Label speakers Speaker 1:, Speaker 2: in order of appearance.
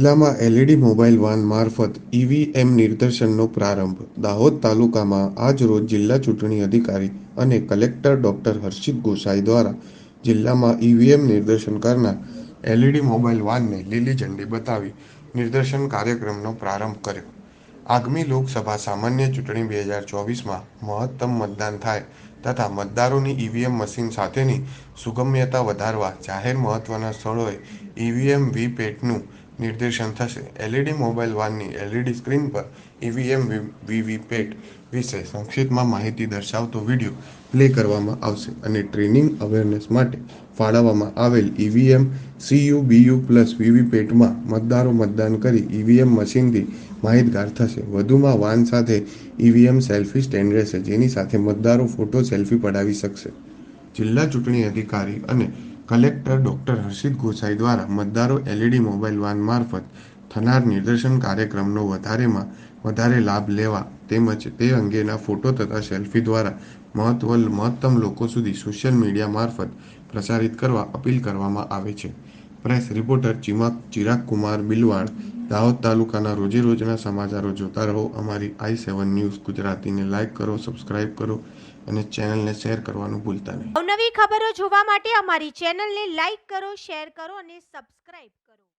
Speaker 1: જિલ્લામાં LED mobile van મારફત EVM નિદર્શનનો પ્રારંભ. દાહોદ તાલુકામાં આજ રોજ જિલ્લા ચૂંટણી અધિકારી અને કલેક્ટર ડોક્ટર હર્ષિત ગોસાઈ દ્વારા જિલ્લામાં ઈવીએમ નિદર્શન કરનાર એલઈડી મોબાઈલ વાનને લીલી ઝંડી બતાવી નિદર્શન કાર્યક્રમનો પ્રારંભ કર્યો. આગામી લોકસભા સામાન્ય ચૂંટણી બે હજાર ચોવીસમાં મહત્તમ મતદાન થાય તથા મતદારોની ઈવીએમ મશીન સાથેની સુગમ્યતા વધારવા જાહેર મહત્વના સ્થળોએ ઈવીએમ વીપેટનું નિર્દેશન થશે. એલઈડી મોબાઈલ વાનની એલઈડી સ્ક્રીન પર ઈવીએમ વીવીપેટ વિશે સંક્ષિપ્તમાં માહિતી દર્શાવતો વીડિયો પ્લે કરવામાં આવશે અને ટ્રેનિંગ અવેરનેસ માટે ફાળવવામાં આવેલ ઈવીએમ સીયુ બીયુ પ્લસ વીવીપેટમાં મતદારો મતદાન કરી ઈવીએમ મશીનથી માહિતગાર થશે. વધુમાં વાન સાથે ઈવીએમ સેલ્ફી સ્ટેન્ડ રહેશે. જેની સાથે મતદારો ફોટો સેલ્ફી પડાવી શકશે. જિલ્લા ચૂંટણી અધિકારી અને કલેક્ટર ડોક્ટર હર્ષિત ગોસાઈ દ્વારા મતદારો એલઈડી મોબાઈલ વાન મારફત થનાર નિદર્શન કાર્યક્રમનો વધારેમાં વધારે લાભ લેવા તેમજ તે અંગેના ફોટો તથા સેલ્ફી દ્વારા મહત્વ મહત્તમ લોકો સુધી સોશિયલ મીડિયા મારફત પ્રસારિત કરવા અપીલ કરવામાં આવે છે. પ્રેસ રિપોર્ટર ચિમાક ચિરાગ કુમાર બિલવાડ દાહોદ તાલુકાના રોજે રોજના સમાચારો જોતા રહો. અમારી આઈ સેવન ન્યૂઝ ગુજરાતીને લાઇક કરો, સબસ્ક્રાઇબ કરો અને ચેનલને શેર કરવાનું ભૂલતા નહીં.
Speaker 2: અવનવી ખબરો જોવા માટે અમારી ચેનલને લાઈક કરો, શેર કરો અને સબસ્ક્રાઇબ કરો.